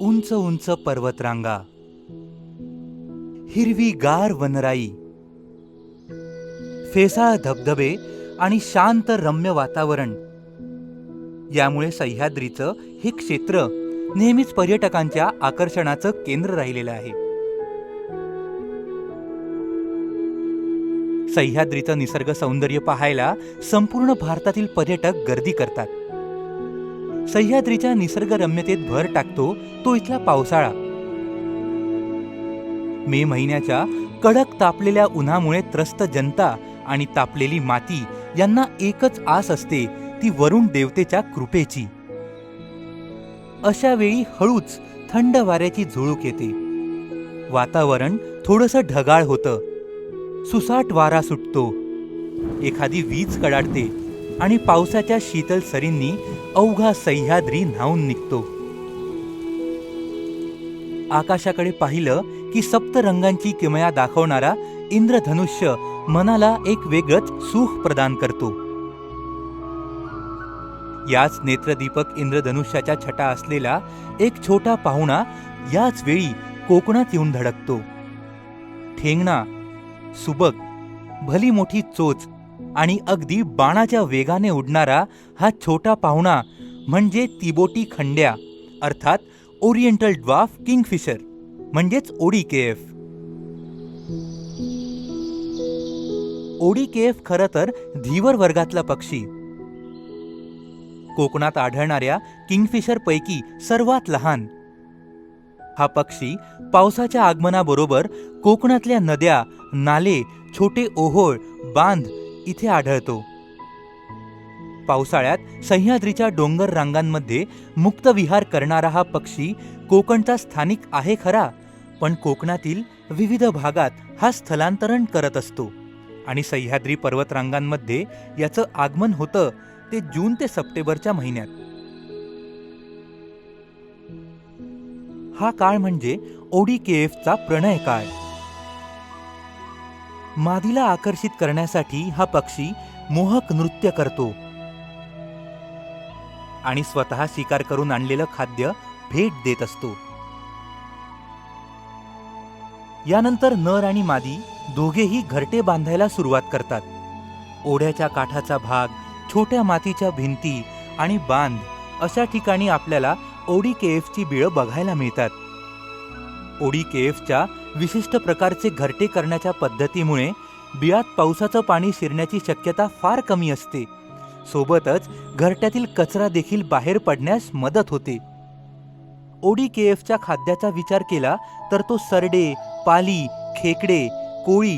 उंच उंच पर्वतरांगा. हिरवी गार वनराई. फेसाळ धबधबे आणि शांत रम्य वातावरण. यामुळे सह्याद्रीचं हे क्षेत्र नेहमीच पर्यटकांच्या आकर्षणाचं केंद्र राहिलेलं आहे. सह्याद्रीचं निसर्ग सौंदर्य पाहायला संपूर्ण भारतातील पर्यटक गर्दी करतात. सह्याद्रीच्या निसर्गरम्यतेत भर टाकतो तो इथला पावसाळा. मे महिन्याच्या कडक तापलेल्या उन्हामुळे त्रस्त जनता आणि तापलेली माती यांना एकच आस असते ती वरुण देवतेच्या कृपेची. अशा वेळी हळूच थंड वाऱ्याची झुळूक येते. वातावरण थोडंसं ढगाळ होतं. सुसाट वारा सुटतो. एखादी वीज कडाडते आणि पावसाच्या शीतल सरींनी अवघा सह्याद्री न्हावून निघतो. आकाशाकडे पाहिलं की सप्तरंगांची किमया दाखवणारा इंद्रधनुष्य मनाला एक वेगळंच सुख प्रदान करतो. याच नेत्रदीपक इंद्रधनुष्याच्या छटा असलेला एक छोटा पाहुणा याच वेळी कोकणात येऊन धडकतो. ठेंगणा सुबक भली मोठी चोच आणि अगदी बाणाच्या वेगाने उडणारा हा छोटा पाहुणा म्हणजे तिबोटी खंड्या अर्थात ओरिएंटल ड्वाफ किंगफिशर म्हणजेच ओडी केएफ. ओडी केएफ खरं तर धीवर वर्गातला पक्षी. कोकणात आढळणाऱ्या किंगफिशर पैकी सर्वात लहान. हा पक्षी पावसाच्या आगमनाबरोबर कोकणातल्या नद्या नाले छोटे ओहोळ बांध इथे आढळतो. पावसाळ्यात सह्याद्रीच्या डोंगर रांगांमध्ये मुक्तविहार करणारा हा पक्षी कोकणचा स्थानिक आहे खरा पण कोकणातील विविध भागात हा स्थलांतरण करत असतो. आणि सह्याद्री पर्वतरांगांमध्ये याचं आगमन होतं ते जून ते सप्टेंबरच्या महिन्यात. हा काळ म्हणजे ओडी केएफचा प्रणय काळ मादीला आकर्षित करण्यासाठी हा पक्षी मोहक नृत्य करतो. आणि स्वतः शिकार करून आणलेलं खाद्य भेट देत असतो. यानंतर नर आणि मादी दोघेही घरटे बांधायला सुरुवात करतात. ओढ्याच्या काठाचा भाग छोट्या मातीच्या भिंती आणि बांध अशा ठिकाणी आपल्याला ओडी केएफची बिळं बघायला मिळतात. ओडी केएफच्या विशिष्ट प्रकारचे घरटे करण्याच्या पद्धतीमुळे बिळात पावसाचं पाणी शिरण्याची शक्यता फार कमी असते. सोबतच घरट्यातील कचरा देखील बाहेर पडण्यास मदत होते. ओडी केएफच्या खाद्याचा विचार केला तर तो सरडे पाली खेकडे कोळी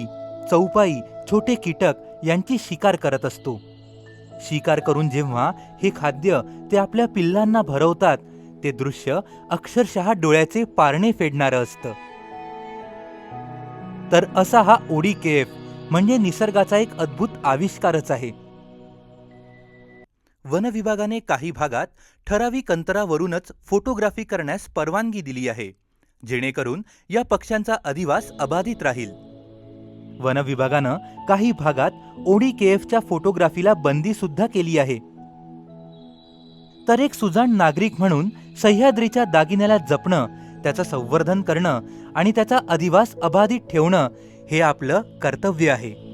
चौपाई छोटे कीटक यांची शिकार करत असतो. शिकार करून जेव्हा हे खाद्य ते आपल्या पिल्लांना भरवतात ते दृश्य अक्षरशः डोळ्याचे पारणे फेडणारं असतं. तर असा हा ओडी केफ म्हणजे निसर्गाचा एक अद्भुत आविष्कारच आहे. वन विभागाने काही भागात ठराविक अंतरावरूनच फोटोग्राफी करण्यास परवानगी दिली आहे जेणेकरून या पक्ष्यांचा अधिवास अबाधित राहील. वन विभागानं काही भागात ओडी केएफच्या फोटोग्राफीला बंदी सुद्धा केली आहे तर एक सुजाण नागरिक म्हणून सह्याद्रीच्या दागिन्याला जपणं त्याचं संवर्धन करणं आणि त्याचा अधिवास अबाधित ठेवणं हे आपलं कर्तव्य आहे.